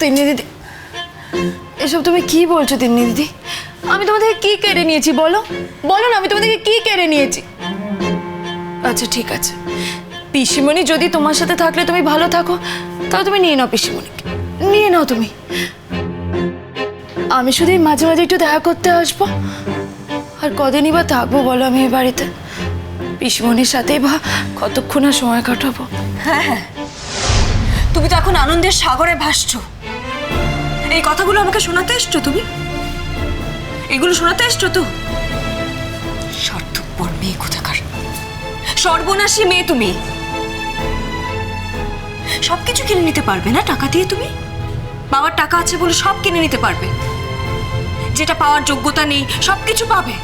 তিন্নি দিদি, এসব তুমি কি বলছো তিন্নি দিদি? আমি তোমাদেরকে কি কেড়ে নিয়েছি বলো? বলো না, আমি তোমাদেরকে কি কেড়ে নিয়েছি? আচ্ছা ঠিক আছে। পিসিমণি যদি তোমার সাথে থাকলে তুমি ভালো থাকো তাহলে তুমি নিয়ে নাও পিসিমণিকে। নিয়ে নাও তুমি। আমি শুধু মাঝে মাঝে একটু দেখা করতে আসব। আর কদিনই বা থাকব বলো আমি এই বাড়িতে। পিসিমণির সাথেই বা কতক্ষণ সময় কাটাবো? হ্যাঁ হ্যাঁ। তুমি তো এখন আনন্দের সাগরে ভাসছো। এই কথাগুলো আমাকে শোনাতে এসছো তুমি? এগুলো শোনাতে এসছো তো? স্বার্থপর মেয়ে কোথাকার? সর্বনাশী মেয়ে তুমি। সবকিছু কিনে নিতে পারবে না টাকা দিয়ে তুমি? বাবার টাকা আছে বলে সব কিনে নিতে পারবে। যেটা পাওয়ার যোগ্যতা নেই, সবকিছু পাবে।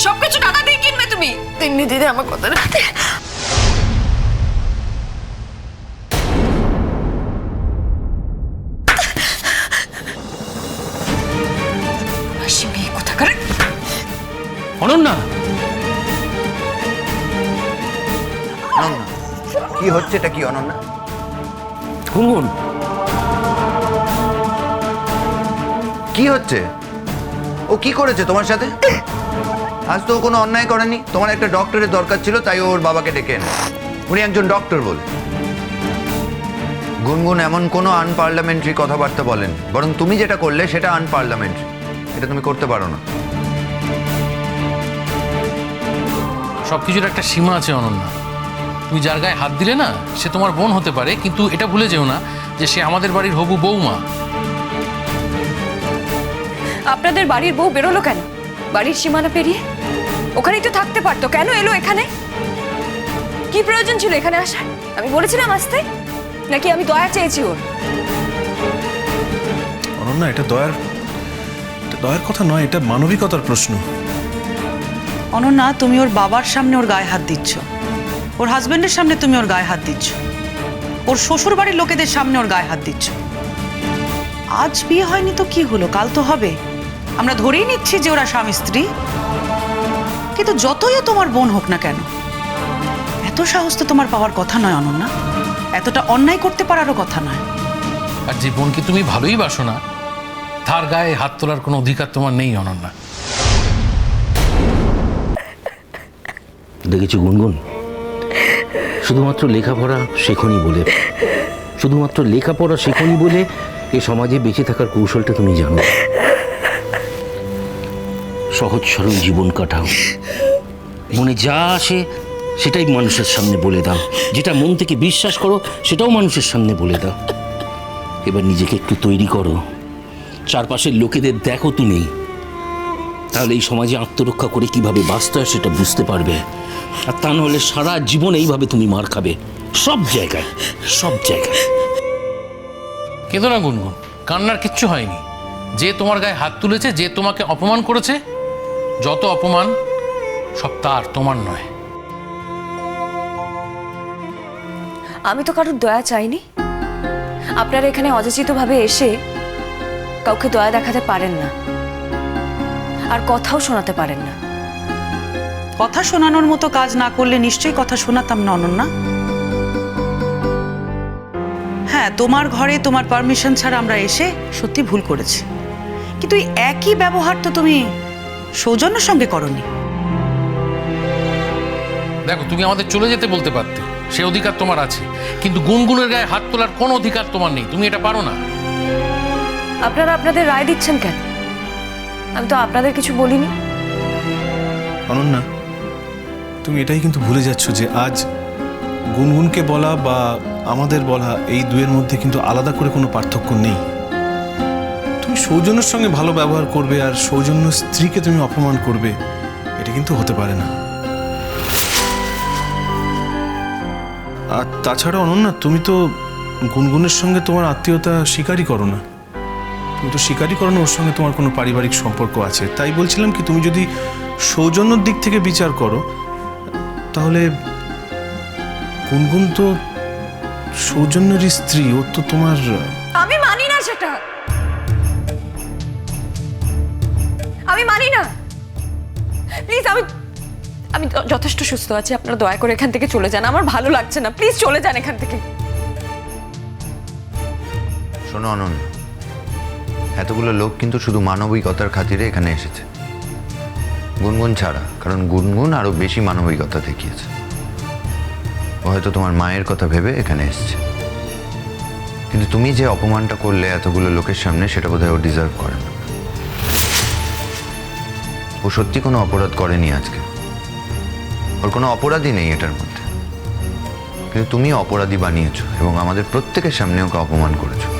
সবকিছু টাকা দিয়ে কিনবে তুমি। দিদি আমার কথা হাসি মেয়ে কোথাকার অনন্যা অনন্যা কি হচ্ছে এটা কি অনন্যা গুনগুন কি হচ্ছে ও কি করেছে তোমার সাথে আজ তো ও কোনো অন্যায় করেনি তোমার একটা ডক্টরের দরকার ছিল তাই ওর বাবাকে ডেকে এনে। উনি একজন ডক্টর বল। গুনগুন এমন কোনো আনপার্লামেন্টারি কথাবার্তা বলেন বরং তুমি যেটা করলে সেটা আনপার্লামেন্টারি এটা তুমি করতে পারো না। সব কিছুর একটা সীমা আছে অনন্যা। তুমি যার গায়ে হাত দিলে না সে তোমার বোন হতে পারে কিন্তু এটা ভুলে যেও না যে সে আমাদের বাড়ির হবু বৌমা। আপনাদের বাড়ির বউ বেরোলো কেন? বাড়ির সীমানা পেরিয়ে? ওখানেই তো থাকতে পারতো কেন এলো এখানে? কি প্রয়োজন ছিল এখানে আসার? আমি বলেছিলাম আসতে। নাকি আমি দয়া চেয়েছি ওর? অনন্যা এটা দয়ার দয়ার কথা নয় এটা মানবিকতার প্রশ্ন। অনন্যা তুমি ওর বাবার সামনে ওর গায়ে হাত দিচ্ছ। ওর হাজবেন্ডের সামনে তুমি ওর গায়ে হাত দিচ্ছ। ওর শ্বশুর বাড়ির লোকেদের সামনে ওর গায়ে হাত দিচ্ছ। আজ বিয়ে হয়নি তো কি হলো? কাল তো হবে। আমরা ধরেই নিচ্ছি যে ওরা স্বামী স্ত্রী। কিন্তু যতই তোমার বোন হোক না কেন এত সাহস তো তোমার পাওয়ার কথা নয় অনন্যা। এতটা অন্যায় করতে পারারও কথা নয়। আর যে বোনকে তুমি ভালোই বাসো না। তার গায়ে হাত তোলার কোনো অধিকার তোমার নেই, অনন্যা। দেখেছি গুনগুন। শুধুমাত্র লেখাপড়া শেখনি বলে। শুধুমাত্র লেখাপড়া শেখনি বলে এ সমাজে বেঁচে থাকার কৌশলটা তুমি জানো। সহজ সরল জীবন কাটাও। মনে যা আসে সেটাই মানুষের সামনে বলে দাও। যেটা মন থেকে বিশ্বাস করো সেটাও মানুষের সামনে বলে দাও। এবার নিজেকে একটু তৈরি করো। চারপাশের লোকেদের দেখো তুমি। তাহলে এই সমাজে আত্মরক্ষা করে কীভাবে বাঁচতে হয় সেটা বুঝতে পারবে। আর তা নাহলে সারা জীবন এইভাবে তুমি মার খাবে। সব জায়গায় সব জায়গায়। কেঁদো না গুনগুন কান্নার কিচ্ছু হয়নি। যে তোমার গায়ে হাত তুলেছে যে তোমাকে অপমান করেছে যত অপমান সব তার তোমার নয়। আমি তো কারোর দয়া চাইনি। আপনারা এখানে অযাচিতভাবে এসে কাউকে দয়া দেখাতে পারেন না। আর কথাও শোনাতে পারেন না। কথা শোনানোর মতো কাজ না করলে নিশ্চয়ই কথা শোনাতাম না অনন্যা। হ্যাঁ তোমার ঘরে তোমার পারমিশন ছাড়া আমরা এসে সত্যি ভুল করেছি। কিন্তু এই একই ব্যবহার তো তুমি সৌজন্যের সঙ্গে করনি। দেখো তুমি আমাদের চলে যেতে বলতে পারতে। সে অধিকার তোমার আছে। কিন্তু গুনগুনের গায়ে হাত তোলার কোনো অধিকার তোমার নেই। তুমি এটা পারো না। আপনারা আপনাদের রায় দিচ্ছেন কেন? আমি তো আপনাদের কিছু বলিনি। অনন্যা, তুমি এটাই কিন্তু ভুলে যাচ্ছ যে আজ গুনগুনকে বলা বা আমাদের বলা এই দুয়ের মধ্যে কিন্তু আলাদা করে কোনো পার্থক্য নেই। তুমি সৌজন্যের সঙ্গে ভালো ব্যবহার করবে আর সৌজন্য স্ত্রীকে তুমি অপমান করবে, এটা কিন্তু হতে পারে না। আর তাছাড়া অনন্যা, তুমি তো গুনগুনের সঙ্গে তোমার আত্মীয়তা স্বীকারই করো না। তুমি তো স্বীকারই করো ওর সঙ্গে তোমার কোনো পারিবারিক সম্পর্ক আছে। তাই বলছিলাম কি তুমি যদি সৌজন্যর দিক থেকে বিচার করো তাহলে গুনগুন তো সৌজন্যেরই স্ত্রী ও তো তোমার আমি মানি না সেটা। আমি মানি না। প্লিজ আমি আমি যথেষ্ট সুস্থ আছি আপনারা দয়া করে এখান থেকে চলে যান আমার ভালো লাগছে না। প্লিজ চলে যান এখান থেকে। শোনো অনন্য। এতগুলো লোক কিন্তু শুধু মানবিকতার খাতিরে এখানে এসেছে। গুনগুন ছাড়া, কারণ গুনগুন আরও বেশি মানবিকতা দেখিয়েছে। ও হয়তো তোমার মায়ের কথা ভেবে এখানে এসেছে। কিন্তু তুমি যে অপমানটা করলে এতগুলো লোকের সামনে, সেটা বোধহয় ও ডিজার্ভ করে না। ও সত্যি কোনো অপরাধ করেনি আজকে। ওর কোনো অপরাধই নেই এটার মধ্যে। কিন্তু তুমি অপরাধী বানিয়েছো এবং আমাদের প্রত্যেকের সামনে ওকে অপমান করেছ।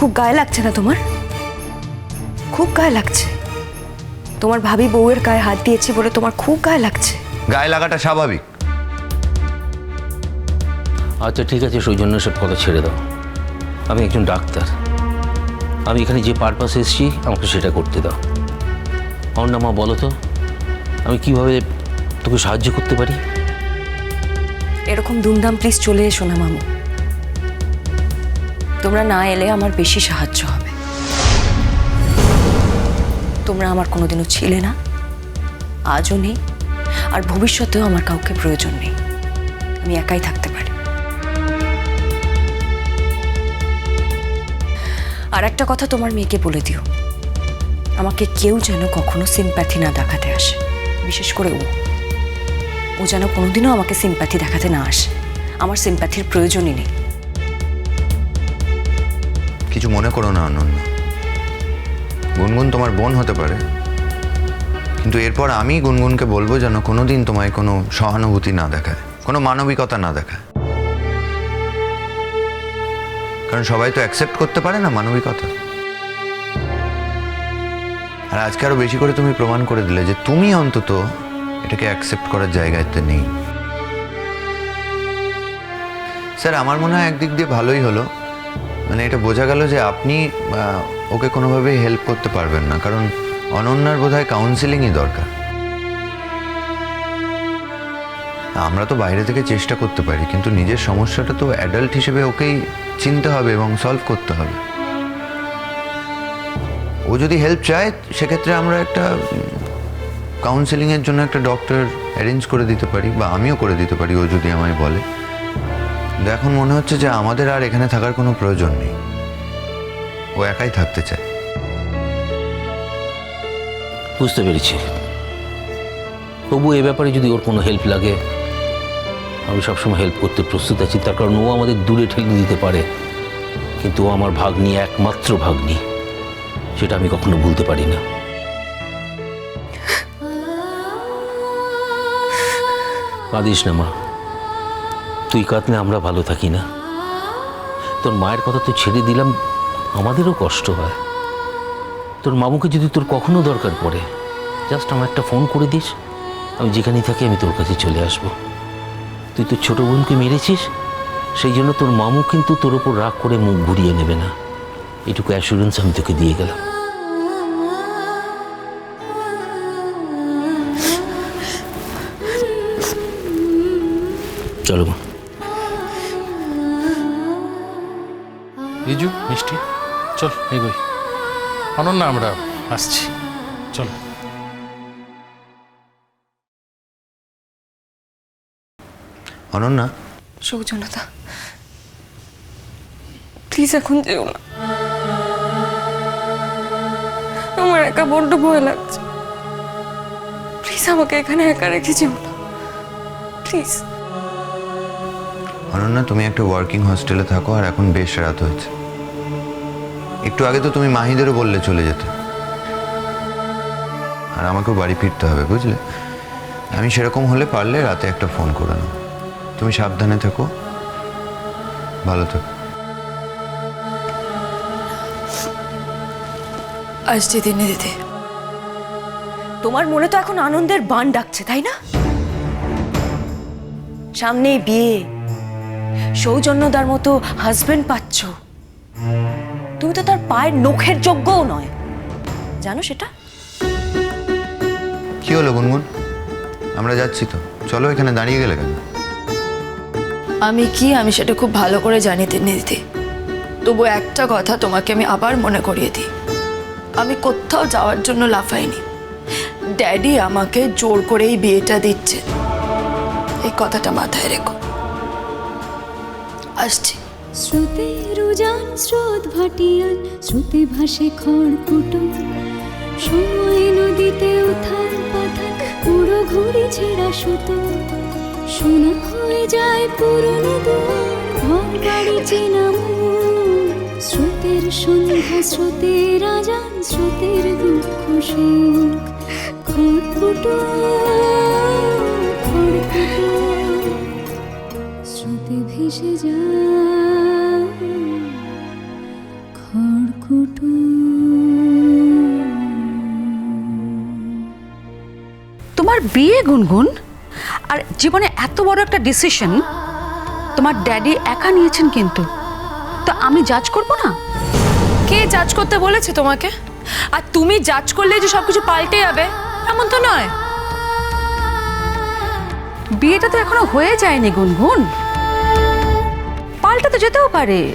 খুব গায়ে লাগছে না তোমার? খুব গায়ে লাগছে। তোমার ভাবি বউয়ের গায়ে হাত দিয়েছি বলে তোমার খুব গায়ে লাগছে। গায়ে লাগাটা স্বাভাবিক। আচ্ছা ঠিক আছে সৌজন্য সব কথা ছেড়ে দাও। আমি একজন ডাক্তার। আমি এখানে যে পারপাসে এসেছি আমাকে সেটা করতে দাও। অন্না মা বলো তো আমি কীভাবে তোকে সাহায্য করতে পারি? এরকম দুমদাম প্লিজ চলে এসো না মামু। তোমরা না এলে আমার বেশি সাহায্য হবে। তোমরা আমার কোনোদিনও ছিলে না, আজও নেই, আর ভবিষ্যতেও আমার কাউকে প্রয়োজন নেই। আমি একাই থাকতে পারি। আর একটা কথা তোমার মেয়েকে বলে দিও। আমাকে কেউ যেন কখনো সিম্প্যাথি না দেখাতে আসে, বিশেষ করে ও। ও যেন কোনোদিনও আমাকে সিম্প্যাথি দেখাতে না আসে। আমার সিম্প্যাথির প্রয়োজনই নেই। কিছু মনে করো না অনন্য গুনগুন তোমার বোন হতে পারে, কিন্তু এরপর আমি গুনগুনকে বলব যেন কোনোদিন তোমায় কোনো সহানুভূতি না দেখায়, কোনো মানবিকতা না দেখায়। কারণ সবাই তো অ্যাকসেপ্ট করতে পারে না মানবিকতা। আর আজকে আরও বেশি করে তুমি প্রমাণ করে দিলে যে তুমি অন্তত এটাকে অ্যাকসেপ্ট করার জায়গাতে নেই। স্যার, আমার মনে হয় একদিক দিয়ে ভালোই হলো। মানে এটা বোঝা গেল যে আপনি ওকে কোনোভাবেই হেল্প করতে পারবেন না, কারণ অনন্যার বোধহয় কাউন্সিলিংই দরকার। আমরা তো বাইরে থেকে চেষ্টা করতে পারি, কিন্তু নিজের সমস্যাটা তো অ্যাডাল্ট হিসেবে ওকেই চিনতে হবে এবং সলভ করতে হবে। ও যদি হেল্প চায়, সেক্ষেত্রে আমরা একটা কাউন্সিলিংয়ের জন্য একটা ডক্টর অ্যারেঞ্জ করে দিতে পারি, বা আমিও করে দিতে পারি, ও যদি আমায় বলে। এখন মনে হচ্ছে যে আমাদের আর এখানে থাকার কোনো প্রয়োজন নেই। ও একাই থাকতে চায়। বুঝতে পেরেছি। তবু এ ব্যাপারে যদি ওর কোনো হেল্প লাগে, আমি সবসময় হেল্প করতে প্রস্তুত আছি। তার কারণ ও আমাদের দূরে ঠেলে দিতে পারে। কিন্তু ও আমার ভাগ্নি, একমাত্র ভাগ্নি। সেটা আমি কখনো ভুলতে পারি না। কাঁদিস না মা। তুই কাঁদলে আমরা ভালো থাকি না? তোর মায়ের কথা তো ছেড়ে দিলাম, আমাদেরও কষ্ট হয়। তোর মামুকে যদি তোর কখনো দরকার পড়ে জাস্ট আমার একটা ফোন করে দিস, আমি যেখানেই থাকি আমি তোর কাছে চলে আসব। তুই তোর ছোটো বোনকে মেরেছিস, সেই জন্য তোর মামু কিন্তু তোর ওপর রাগ করে মুখ ঘুরিয়ে নেবে না। এটুকু অ্যাসুরেন্স আমি তোকে দিয়ে গেলাম। চলো মা। রিজু মিষ্টি চল এগোই অনন্যা আমরা আসছি। চলো। অনন্যা? সৌজনতা প্লিজ এখন যেও না। আমার একা বড্ড ভয় লাগছে। প্লিজ আমাকে এখানে একা রেখে যেও না। প্লিজ অনন্যা তুমি একটা ওয়ার্কিং হস্টেলে থাকো আর এখন বেশ রাত হয়েছে। একটু আগে তো তুমি মাহিদেরও বললে চলে যেতে। আর আমাকেও বাড়ি ফিরতে হবে, বুঝলে? আমি সেরকম হলে পারলে রাতে একটা ফোন করে নাও। তুমি সাবধানে থেকো। ভালো থেকো। আসছি দিনে দিদি তোমার মনে তো এখন আনন্দের বান ডাকছে, তাই না? সামনেই বিয়ে। সৌজন্যদার মতো হাজবেন্ড পাচ্ছ। তুমি তো তার পায়ের নখের যোগ্যও নয়। জানো সেটা? কি হলো গুনগুন আমরা যাচ্ছি তো। চলো এখানে দাঁড়িয়ে গেলে কেন? আমি কি? আমি সেটা খুব ভালো করে জানি দিদি তবু একটা কথা তোমাকে আমি আবার মনে করিয়ে দিই। আমি কোথাও যাওয়ার জন্য লাফাইনি। ড্যাডি আমাকে জোর করেই বিয়েটা দিচ্ছে। এই কথাটা মাথায় রেখো। আসছি। স্রোতের উজান, স্রোত ভাটিয়ান স্রোতে ভাসে খড়কুটো সময় নদীতে উথাল পাথাল পুরো ঘুড়ি ছেঁড়া সুতো। সোনা হয়ে যায় পুরনো দুয়ার ঘর বাড়ি চেনা। স্রোতের সন্ধ্যা স্রোতের আজান স্রোতের দুঃখ সুখ খড়কুটো খড়কুটো স্রোতে ভেসে যায়। বিয়ে গুনগুন? আর জীবনে এত বড় একটা ডিসিশন তোমার ড্যাডি একা নিয়েছেন কিন্তু। তো আমি জাজ করব না? কে জাজ করতে বলেছে তোমাকে? আর তুমি জাজ করলে যে সবকিছু পাল্টে যাবে এমন তো নয়। বিয়েটা তো এখনও হয়ে যায়নি গুনগুন। পাল্টাতে যেতেও পারে।